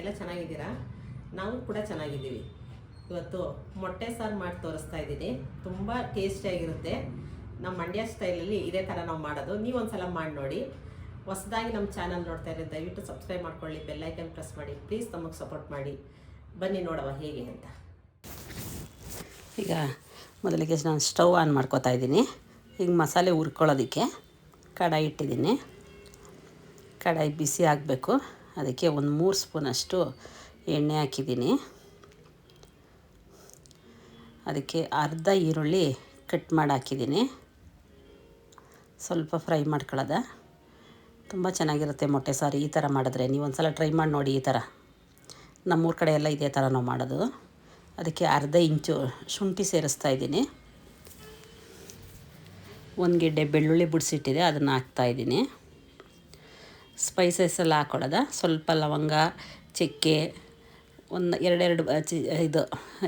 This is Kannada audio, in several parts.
ಎಲ್ಲ ಚೆನ್ನಾಗಿದ್ದೀರಾ? ನಾವು ಕೂಡ ಚೆನ್ನಾಗಿದ್ದೀವಿ. ಇವತ್ತು ಮೊಟ್ಟೆ ಸಾರು ಮಾಡಿ ತೋರಿಸ್ತಾ ಇದ್ದೀನಿ. ತುಂಬ ಟೇಸ್ಟಿಯಾಗಿರುತ್ತೆ ನಮ್ಮ ಮಂಡ್ಯ ಸ್ಟೈಲಲ್ಲಿ ಇದೇ ಥರ ನಾವು ಮಾಡೋದು. ನೀವು ಒಂದ್ಸಲ ಮಾಡಿ ನೋಡಿ. ಹೊಸದಾಗಿ ನಮ್ಮ ಚಾನಲ್ ನೋಡ್ತಾ ಇದ್ರೆ ದಯವಿಟ್ಟು ಸಬ್ಸ್ಕ್ರೈಬ್ ಮಾಡ್ಕೊಳ್ಳಿ ಬೆಲ್ಲೈಕನ್ ಪ್ರೆಸ್ ಮಾಡಿ. ಪ್ಲೀಸ್ ನಮಗೆ ಸಪೋರ್ಟ್ ಮಾಡಿ. ಬನ್ನಿ ನೋಡವ ಹೇಗೆ ಅಂತ. ಈಗ ಮೊದಲಿಗೆ ನಾನು ಸ್ಟವ್ ಆನ್ ಮಾಡ್ಕೊತಾ ಇದ್ದೀನಿ. ಈಗ ಮಸಾಲೆ ಹುರ್ಕೊಳ್ಳೋದಕ್ಕೆ ಕಡಾಯಿ ಇಟ್ಟಿದ್ದೀನಿ. ಕಡಾಯಿ ಬಿಸಿ ಆಗಬೇಕು. ಅದಕ್ಕೆ ಒಂದು ಮೂರು ಸ್ಪೂನಷ್ಟು ಎಣ್ಣೆ ಹಾಕಿದ್ದೀನಿ. ಅದಕ್ಕೆ ಅರ್ಧ ಈರುಳ್ಳಿ ಕಟ್ ಮಾಡಿ ಹಾಕಿದ್ದೀನಿ. ಸ್ವಲ್ಪ ಫ್ರೈ ಮಾಡ್ಕೊಳ್ಳೋದ. ತುಂಬ ಚೆನ್ನಾಗಿರುತ್ತೆ ಮೊಟ್ಟೆ ಸಾರಿ ಈ ಥರ ಮಾಡಿದ್ರೆ. ನೀವು ಒಂದು ಸಲ ಟ್ರೈ ಮಾಡಿ ನೋಡಿ ಈ ಥರ. ನಮ್ಮೂರ ಕಡೆ ಎಲ್ಲ ಇದೇ ಥರ ನಾವು ಮಾಡೋದು. ಅದಕ್ಕೆ ಅರ್ಧ ಇಂಚು ಶುಂಠಿ ಸೇರಿಸ್ತಾ ಇದ್ದೀನಿ. ಒಂದು ಗೆಡ್ಡೆ ಬೆಳ್ಳುಳ್ಳಿ ಬಿಡಿಸಿಟ್ಟಿದೆ, ಅದನ್ನು ಹಾಕ್ತಾಯಿದ್ದೀನಿ ಸ್ಪೈಸಸ್ ಎಲ್ಲ ಹಾಕೊಳ್ಳೋದ ಸ್ವಲ್ಪ ಲವಂಗ, ಚಕ್ಕೆ, ಒಂದು ಎರಡೆರಡು ಇದು,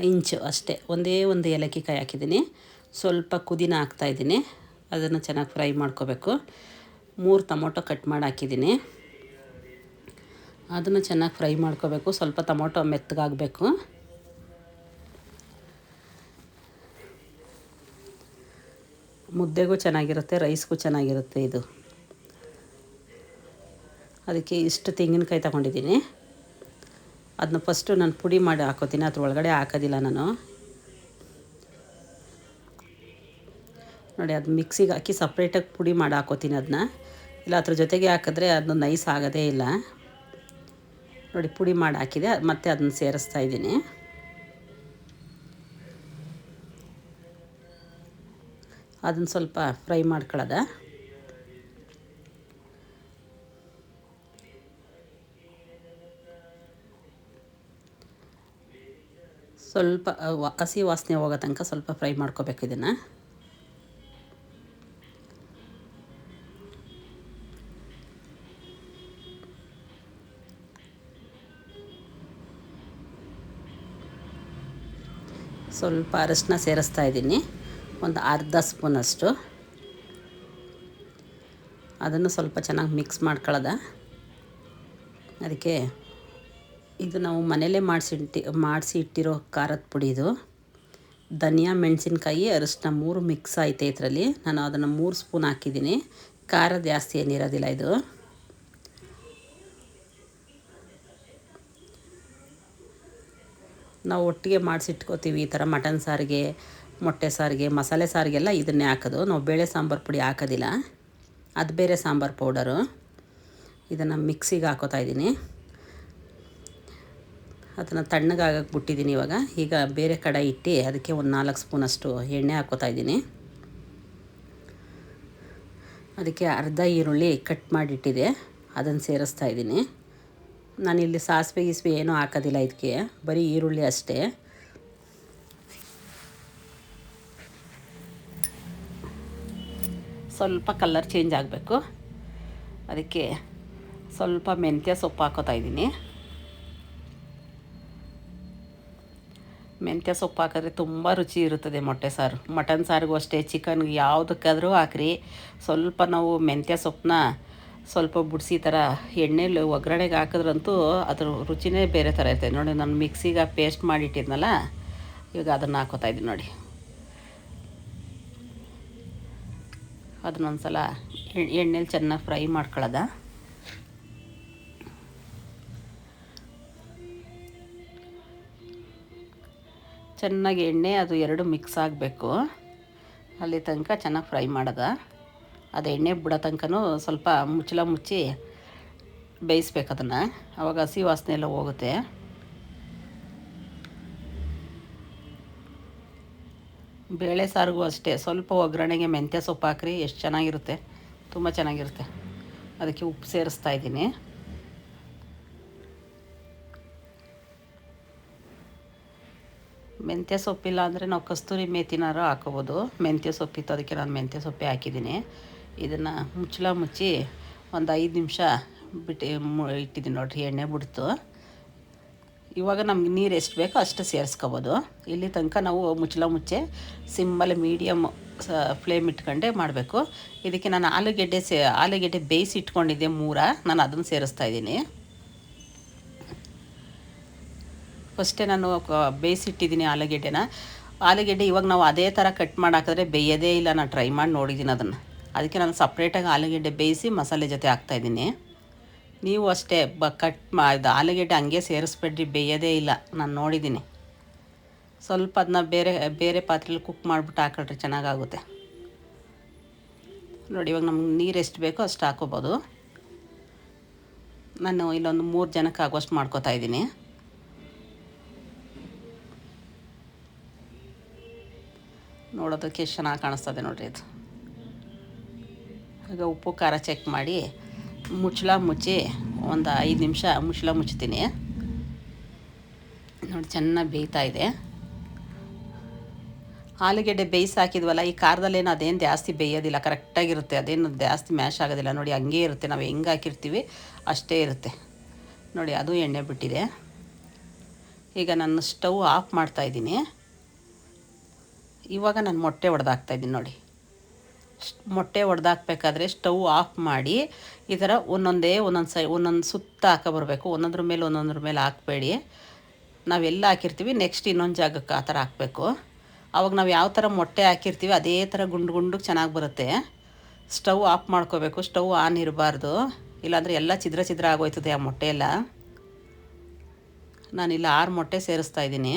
ಇಂಚು ಅಷ್ಟೇ. ಒಂದೇ ಒಂದು ಏಲಕ್ಕಿ ಕಾಯಿ ಹಾಕಿದ್ದೀನಿ. ಸ್ವಲ್ಪ ಕುದಿನ ಹಾಕ್ತಾಯಿದ್ದೀನಿ ಅದನ್ನು ಚೆನ್ನಾಗಿ ಫ್ರೈ ಮಾಡ್ಕೋಬೇಕು. ಮೂರು ಟೊಮೊಟೊ ಕಟ್ ಮಾಡಿ ಹಾಕಿದ್ದೀನಿ. ಅದನ್ನು ಚೆನ್ನಾಗಿ ಫ್ರೈ ಮಾಡ್ಕೋಬೇಕು. ಸ್ವಲ್ಪ ಟೊಮೊಟೊ ಮೆತ್ತಗಾಗಬೇಕು. ಮುದ್ದೆಗೂ ಚೆನ್ನಾಗಿರುತ್ತೆ, ರೈಸ್ಗೂ ಚೆನ್ನಾಗಿರುತ್ತೆ ಇದು. ಅದಕ್ಕೆ ಇಷ್ಟು ತೆಂಗಿನಕಾಯಿ ತಗೊಂಡಿದ್ದೀನಿ. ಅದನ್ನ ಫಸ್ಟು ನಾನು ಪುಡಿ ಮಾಡಿ ಹಾಕೋತೀನಿ, ಅದ್ರ ಒಳಗಡೆ ಹಾಕೋದಿಲ್ಲ ನಾನು. ನೋಡಿ, ಅದು ಮಿಕ್ಸಿಗೆ ಹಾಕಿ ಸಪ್ರೇಟಾಗಿ ಪುಡಿ ಮಾಡಿ ಹಾಕೋತೀನಿ ಅದನ್ನ ಇಲ್ಲ, ಅದ್ರ ಜೊತೆಗೆ ಹಾಕಿದ್ರೆ ಅದು ನೈಸ್ ಆಗೋದೇ ಇಲ್ಲ. ನೋಡಿ, ಪುಡಿ ಮಾಡಿ ಹಾಕಿದೆ ಮತ್ತೆ ಅದನ್ನ ಸೇರಿಸ್ತಾ ಇದ್ದೀನಿ. ಅದನ್ನು ಸ್ವಲ್ಪ ಫ್ರೈ ಮಾಡ್ಕೊಳ್ಳೋದ? ಸ್ವಲ್ಪ ಹಸಿ ವಾಸನೆ ಹೋಗೋ ತನಕ ಸ್ವಲ್ಪ ಫ್ರೈ ಮಾಡ್ಕೋಬೇಕು ಇದನ್ನು. ಸ್ವಲ್ಪ ಅರಶಿನ ಸೇರಿಸ್ತಾ ಇದ್ದೀನಿ. ಒಂದು ಅರ್ಧ ಸ್ಪೂನಷ್ಟು ಅದನ್ನು ಸ್ವಲ್ಪ ಚೆನ್ನಾಗಿ ಮಿಕ್ಸ್ ಮಾಡ್ಕೊಳ್ಳೋದ ಅದಕ್ಕೆ ಇದು ನಾವು ಮನೆಯಲ್ಲೇ ಮಾಡಿಸಿಟ್ಟಿ ಮಾಡಿಸಿ ಇಟ್ಟಿರೋ ಖಾರದ ಪುಡಿ ಇದು. ಧನಿಯಾ, ಮೆಣಸಿನ್ಕಾಯಿ ಅರಿಶಿನ ಮೂರು ಮಿಕ್ಸ್ ಐತೆ ಇದರಲ್ಲಿ. ನಾನು ಅದನ್ನು ಮೂರು ಸ್ಪೂನ್ ಹಾಕಿದ್ದೀನಿ. ಖಾರ ಜಾಸ್ತಿ ಏನಿರೋದಿಲ್ಲ ಇದು. ನಾವು ಒಟ್ಟಿಗೆ ಮಾಡಿಸಿಟ್ಕೋತೀವಿ ಈ ಥರ ಮಟನ್ ಸಾರಿಗೆ, ಮೊಟ್ಟೆ ಸಾರಿಗೆ, ಮಸಾಲೆ ಸಾರಿಗೆಲ್ಲ ಇದನ್ನೇ ಹಾಕೋದು. ನಾವು ಬೇಳೆ ಸಾಂಬಾರು ಪುಡಿ ಹಾಕೋದಿಲ್ಲ. ಅದು ಬೇರೆ ಸಾಂಬಾರು ಪೌಡರು. ಇದನ್ನು ಮಿಕ್ಸಿಗೆ ಹಾಕೋತಾ ಇದ್ದೀನಿ. ಅದನ್ನು ತಣ್ಣಗಾಗಕ್ಕೆ ಬಿಟ್ಟಿದ್ದೀನಿ ಇವಾಗ. ಈಗ ಬೇರೆ ಕಡೆ ಇಟ್ಟು ಅದಕ್ಕೆ ಒಂದು ನಾಲ್ಕು ಸ್ಪೂನಷ್ಟು ಎಣ್ಣೆ ಹಾಕೋತಾ ಇದ್ದೀನಿ. ಅದಕ್ಕೆ ಅರ್ಧ ಈರುಳ್ಳಿ ಕಟ್ ಮಾಡಿಟ್ಟಿದೆ. ಅದನ್ನು ಸೇರಿಸ್ತಾ ಇದ್ದೀನಿ. ನಾನಿಲ್ಲಿ ಸಾಸಿವೆ ಗೀಸಿವೆ ಏನೂ ಹಾಕೋದಿಲ್ಲ ಇದಕ್ಕೆ. ಬರೀ ಈರುಳ್ಳಿ ಅಷ್ಟೇ. ಸ್ವಲ್ಪ ಕಲರ್ ಚೇಂಜ್ ಆಗಬೇಕು. ಅದಕ್ಕೆ ಸ್ವಲ್ಪ ಮೆಂತ್ಯ ಸೊಪ್ಪು ಹಾಕೋತಾ ಇದ್ದೀನಿ. ಮೆಂತ್ಯ ಸೊಪ್ಪು ಹಾಕಿದ್ರೆ ತುಂಬ ರುಚಿ ಇರುತ್ತದೆ ಮೊಟ್ಟೆ ಸಾರು. ಮಟನ್ ಸಾರಿಗೂ ಅಷ್ಟೇ, ಚಿಕನ್ಗೆ ಯಾವುದಕ್ಕಾದರೂ ಹಾಕ್ರಿ. ಸ್ವಲ್ಪ ನಾವು ಮೆಂತ್ಯ ಸೊಪ್ಪನ್ನ ಸ್ವಲ್ಪ ಬಿಡಿಸಿ ಥರ ಎಣ್ಣೆಲಿ ಒಗ್ಗರಣೆಗೆ ಹಾಕಿದ್ರಂತೂ ಅದ್ರ ರುಚಿನೇ ಬೇರೆ ಥರ ಇರ್ತದೆ. ನೋಡಿ, ನಾನು ಮಿಕ್ಸಿಗೆ ಪೇಸ್ಟ್ ಮಾಡಿಟ್ಟಿದ್ನಲ್ಲ ಇವಾಗ ಅದನ್ನು ಹಾಕೋತಾ ಇದ್ದೀನಿ ನೋಡಿ. ಅದನ್ನೊಂದು ಸಲ ಎಣ್ಣೆಲಿ ಚೆನ್ನಾಗಿ ಫ್ರೈ ಮಾಡ್ಕೊಳ್ಳೋದ? ಚೆನ್ನಾಗಿ ಎಣ್ಣೆ ಅದು ಎರಡು ಮಿಕ್ಸ್ ಆಗಬೇಕು. ಅಲ್ಲಿ ತನಕ ಚೆನ್ನಾಗಿ ಫ್ರೈ ಮಾಡೋದ. ಅದು ಎಣ್ಣೆ ಬಿಡೋ ತನಕನೂ ಸ್ವಲ್ಪ ಮುಚ್ಚಲ ಮುಚ್ಚಿ ಬೇಯಿಸ್ಬೇಕು ಅದನ್ನು. ಆವಾಗ ಹಸಿ ವಾಸನೆ ಎಲ್ಲ ಹೋಗುತ್ತೆ. ಬೇಳೆ ಸಾರಿಗೂ ಅಷ್ಟೇ. ಸ್ವಲ್ಪ ಒಗ್ಗರಣೆಗೆ ಮೆಂತ್ಯ ಸೊಪ್ಪು ಹಾಕ್ರಿ, ಎಷ್ಟು ಚೆನ್ನಾಗಿರುತ್ತೆ. ತುಂಬ ಚೆನ್ನಾಗಿರುತ್ತೆ. ಅದಕ್ಕೆ ಉಪ್ಪು ಸೇರಿಸ್ತಾ ಇದ್ದೀನಿ. ಮೆಂತ್ಯ ಸೊಪ್ಪಿಲ್ಲ ಅಂದರೆ ನಾವು ಕಸ್ತೂರಿ ಮೇತಿನಾರು ಹಾಕೋಬೋದು. ಮೆಂತ್ಯ ಸೊಪ್ಪಿತ್ತು ಅದಕ್ಕೆ ನಾನು ಮೆಂತ್ಯ ಸೊಪ್ಪೆ ಹಾಕಿದ್ದೀನಿ. ಇದನ್ನು ಮುಚ್ಚಳ ಮುಚ್ಚಿ ಒಂದು ಐದು ನಿಮಿಷ ಬಿಟ್ಟು ಇಟ್ಟಿದ್ದೀನಿ ನೋಡಿರಿ, ಎಣ್ಣೆ ಬಿಡ್ತು. ಇವಾಗ ನಮ್ಗೆ ನೀರು ಎಷ್ಟು ಬೇಕೋ ಅಷ್ಟು ಸೇರಿಸ್ಕೋಬೋದು. ಇಲ್ಲಿ ತನಕ ನಾವು ಮುಚ್ಚಳ ಮುಚ್ಚೆ ಸಿಮ್ಮಲ್ಲಿ ಮೀಡಿಯಮ್ ಫ್ಲೇಮ್ ಇಟ್ಕೊಂಡೆ ಮಾಡಬೇಕು. ಇದಕ್ಕೆ ನಾನು ಆಲೂಗೆಡ್ಡೆ ಸೇ, ಆಲೂಗೆಡ್ಡೆ ಬೇಯಿಸಿ ಇಟ್ಕೊಂಡಿದ್ದೆ ಮೂರ. ನಾನು ಅದನ್ನು ಸೇರಿಸ್ತಾ ಇದ್ದೀನಿ. ಫಸ್ಟೇ ನಾನು ಬೇಯಿಸಿಟ್ಟಿದ್ದೀನಿ ಆಲೂಗೆಡ್ಡೆನ. ಆಲೂಗೆಡ್ಡೆ ಇವಾಗ ನಾವು ಅದೇ ಥರ ಕಟ್ ಮಾಡಾಕಿದ್ರೆ ಬೇಯೋದೇ ಇಲ್ಲ. ನಾನು ಟ್ರೈ ಮಾಡಿ ನೋಡಿದ್ದೀನಿ ಅದನ್ನು. ಅದಕ್ಕೆ ನಾನು ಸಪ್ರೇಟಾಗಿ ಆಲೂಗೆಡ್ಡೆ ಬೇಯಿಸಿ ಮಸಾಲೆ ಜೊತೆ ಹಾಕ್ತಾಯಿದ್ದೀನಿ ನೀವು ಅಷ್ಟೇ ಬ ಕಟ್ ಮಾ ಇದು ಆಲೂಗೆಡ್ಡೆ ಹಂಗೆ ಸೇರಿಸ್ಬೇಡ್ರಿ, ಬೇಯೋದೇ ಇಲ್ಲ. ನಾನು ನೋಡಿದ್ದೀನಿ. ಸ್ವಲ್ಪ ಅದನ್ನ ಬೇರೆ ಬೇರೆ ಪಾತ್ರೆಲಿ ಕುಕ್ ಮಾಡಿಬಿಟ್ಟು ಹಾಕೊಳ್ರಿ, ಚೆನ್ನಾಗಾಗುತ್ತೆ. ನೋಡಿ ಇವಾಗ ನಮ್ಗೆ ನೀರು ಎಷ್ಟು ಬೇಕೋ ಅಷ್ಟು ಹಾಕೋಬೋದು. ನಾನು ಇಲ್ಲೊಂದು ಮೂರು ಜನಕ್ಕೆ ಆಗೋಷ್ಟು ಮಾಡ್ಕೋತಾ ಇದ್ದೀನಿ. ನೋಡೋದಕ್ಕೆ ಎಷ್ಟು ಚೆನ್ನಾಗಿ ಕಾಣಿಸ್ತದೆ ನೋಡ್ರಿ ಇದು. ಈಗ ಉಪ್ಪು, ಖಾರ ಚೆಕ್ ಮಾಡಿ. ಮುಚ್ಚಳ ಮುಚ್ಚಿ ಒಂದು ಐದು ನಿಮಿಷ ಮುಚ್ಚಳ ಮುಚ್ತೀನಿ ನೋಡಿ, ಚೆನ್ನಾಗಿ ಬೇಯ್ತಾ ಇದೆ. ಆಲೂಗೆಡ್ಡೆ ಬೇಯಿಸಿ ಹಾಕಿದ್ವಲ್ಲ ಈ ಖಾರದಲ್ಲೇನು ಅದೇನು ಜಾಸ್ತಿ ಬೇಯೋದಿಲ್ಲ, ಕರೆಕ್ಟಾಗಿರುತ್ತೆ. ಅದೇನು ಜಾಸ್ತಿ ಮ್ಯಾಶ್ ಆಗೋದಿಲ್ಲ. ನೋಡಿ, ಹಂಗೆ ಇರುತ್ತೆ. ನಾವು ಹೆಂಗೆ ಹಾಕಿರ್ತೀವಿ ಅಷ್ಟೇ ಇರುತ್ತೆ. ನೋಡಿ, ಅದು ಎಣ್ಣೆ ಬಿಟ್ಟಿದೆ. ಈಗ ನಾನು ಸ್ಟವ್ ಆಫ್ ಮಾಡ್ತಾಯಿದ್ದೀನಿ ಇವಾಗ ನಾನು ಮೊಟ್ಟೆ ಒಡೆದಾಕ್ತಾಯಿದ್ದೀನಿ ನೋಡಿ. ಮೊಟ್ಟೆ ಒಡೆದಾಕ್ಬೇಕಾದ್ರೆ ಸ್ಟವ್ ಆಫ್ ಮಾಡಿ ಈ ಥರ ಒಂದೊಂದೇ ಒಂದೊಂದು ಸೈ, ಒಂದೊಂದು ಸುತ್ತ ಹಾಕಬರ್ಬೇಕು ಒಂದೊಂದ್ರ ಮೇಲೆ ಒಂದೊಂದ್ರ ಮೇಲೆ ಹಾಕಬೇಡಿ. ನಾವೆಲ್ಲ ಹಾಕಿರ್ತೀವಿ, ನೆಕ್ಸ್ಟ್ ಇನ್ನೊಂದು ಜಾಗಕ್ಕೆ ಆ ಥರ ಹಾಕಬೇಕು. ಆವಾಗ ನಾವು ಯಾವ ಥರ ಮೊಟ್ಟೆ ಹಾಕಿರ್ತೀವಿ ಅದೇ ಥರ ಗುಂಡು ಗುಂಡು ಚೆನ್ನಾಗಿ ಬರುತ್ತೆ. ಸ್ಟವ್ ಆಫ್ ಮಾಡ್ಕೋಬೇಕು, ಸ್ಟವ್ ಆನ್ ಇರಬಾರ್ದು. ಇಲ್ಲಾಂದರೆ ಎಲ್ಲ ಚಿದ್ರ ಚಿದ್ರ ಆಗೋಯ್ತದೆ ಆ ಮೊಟ್ಟೆ ಎಲ್ಲ. ನಾನಿಲ್ಲ ಆರು ಮೊಟ್ಟೆ ಸೇರಿಸ್ತಾ ಇದ್ದೀನಿ.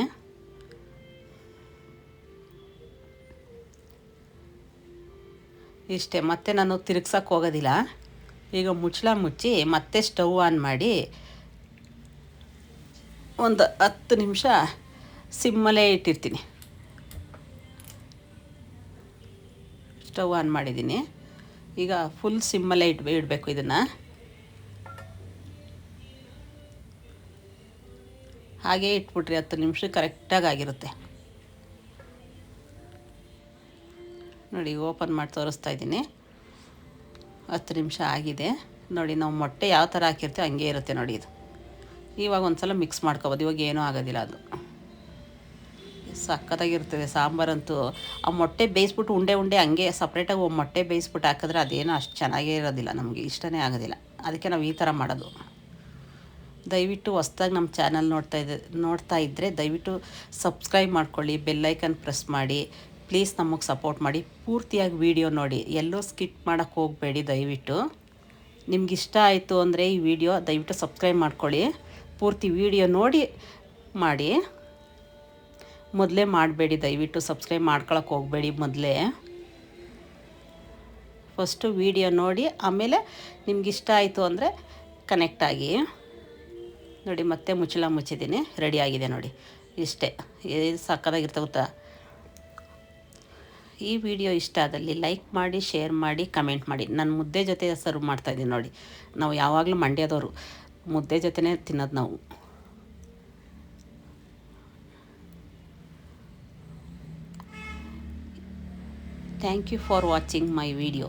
ಇಷ್ಟೇ, ಮತ್ತೆ ನಾನು ತಿರುಗ್ಸಕ್ಕೆ ಹೋಗೋದಿಲ್ಲ. ಈಗ ಮುಚ್ಚಳ ಮುಚ್ಚಿ ಮತ್ತೆ ಸ್ಟವ್ ಆನ್ ಮಾಡಿ ಒಂದು ಹತ್ತು ನಿಮಿಷ ಸಿಮ್ಮಲ್ಲೇ ಇಟ್ಟಿರ್ತೀನಿ. ಸ್ಟವ್ ಆನ್ ಮಾಡಿದ್ದೀನಿ. ಈಗ ಫುಲ್ ಸಿಮ್ಮಲ್ಲೇ ಇಟ್ ಇಡಬೇಕು ಇದನ್ನು. ಹಾಗೇ ಇಟ್ಬಿಟ್ರಿ ಹತ್ತು ನಿಮಿಷ ಕರೆಕ್ಟಾಗಿ ಆಗಿರುತ್ತೆ. ನೋಡಿ ಓಪನ್ ಮಾಡಿ ತೋರಿಸ್ತಾ ಇದ್ದೀನಿ. ಹತ್ತು ನಿಮಿಷ ಆಗಿದೆ. ನೋಡಿ, ನಾವು ಮೊಟ್ಟೆ ಯಾವ ಥರ ಹಾಕಿರ್ತೀವಿ ಹಂಗೆ ಇರುತ್ತೆ ನೋಡಿ ಇದು. ಇವಾಗ ಒಂದು ಸಲ ಮಿಕ್ಸ್ ಮಾಡ್ಕೋಬೋದು. ಇವಾಗ ಏನೂ ಆಗೋದಿಲ್ಲ ಅದು. ಸಕ್ಕತ್ತಾಗಿರ್ತದೆ ಸಾಂಬಾರಂತೂ ಆ ಮೊಟ್ಟೆ ಬೇಯಿಸ್ಬಿಟ್ಟು ಉಂಡೆ ಉಂಡೆ ಹಂಗೆ ಸಪ್ರೇಟಾಗಿ ಮೊಟ್ಟೆ ಬೇಯಿಸ್ಬಿಟ್ಟು ಹಾಕಿದ್ರೆ ಅದೇನೋ ಅಷ್ಟು ಚೆನ್ನಾಗೇ ಇರೋದಿಲ್ಲ. ನಮಗೆ ಇಷ್ಟನೇ ಆಗೋದಿಲ್ಲ. ಅದಕ್ಕೆ ನಾವು ಈ ಥರ ಮಾಡೋದು. ದಯವಿಟ್ಟು ಹೊಸ್ದಾಗಿ ನಮ್ಮ ಚಾನಲ್ ನೋಡ್ತಾ ಇದ್ದ ನೋಡ್ತಾ ಇದ್ದರೆ ದಯವಿಟ್ಟು ಸಬ್ಸ್ಕ್ರೈಬ್ ಮಾಡ್ಕೊಳ್ಳಿ ಬೆಲ್ಲೈಕನ್ ಪ್ರೆಸ್ ಮಾಡಿ. ಪ್ಲೀಸ್ ನಮಗೆ ಸಪೋರ್ಟ್ ಮಾಡಿ. ಪೂರ್ತಿಯಾಗಿ ವಿಡಿಯೋ ನೋಡಿ. ಎಲ್ಲೋ ಸ್ಕಿಪ್ ಮಾಡೋಕ್ಕೆ ಹೋಗಬೇಡಿ ದಯವಿಟ್ಟು. ನಿಮ್ಗೆ ಇಷ್ಟ ಆಯಿತು ಅಂದರೆ ಈ ವಿಡಿಯೋ ದಯವಿಟ್ಟು ಸಬ್ಸ್ಕ್ರೈಬ್ ಮಾಡ್ಕೊಳ್ಳಿ. ಪೂರ್ತಿ ವಿಡಿಯೋ ನೋಡಿ ಮಾಡಿ. ಮೊದಲೇ ಮಾಡಬೇಡಿ ದಯವಿಟ್ಟು. ಸಬ್ಸ್ಕ್ರೈಬ್ ಮಾಡ್ಕೊಳಕ್ಕೆ ಹೋಗಬೇಡಿ ಮೊದಲೇ. ಫಸ್ಟು ವಿಡಿಯೋ ನೋಡಿ. ಆಮೇಲೆ ನಿಮ್ಗೆ ಇಷ್ಟ ಆಯಿತು ಅಂದರೆ ಕನೆಕ್ಟ್ ಆಗಿ. ನೋಡಿ, ಮತ್ತೆ ಮುಚ್ಚಳ ಮುಚ್ಚಿದ್ದೀನಿ. ರೆಡಿ ಆಗಿದೆ ನೋಡಿ. ಇಷ್ಟೇ. ಏನು ಸಕ್ಕದಾಗಿರ್ತವೆ ಗೊತ್ತಾ? ಈ ವಿಡಿಯೋ ಇಷ್ಟ ಆದಲ್ಲಿ ಲೈಕ್ ಮಾಡಿ, ಶೇರ್ ಮಾಡಿ, ಕಮೆಂಟ್ ಮಾಡಿ. ನಾನು ಮುದ್ದೆ ಜೊತೆ ಸರ್ವ್ ಮಾಡ್ತಾಯಿದ್ದೀನಿ ನೋಡಿ. ನಾವು ಯಾವಾಗಲೂ ಮಂಡ್ಯದವರು. ಮುದ್ದೆ ಜೊತೆನೇ ತಿನ್ನೋದು ನಾವು. Thank you for watching my video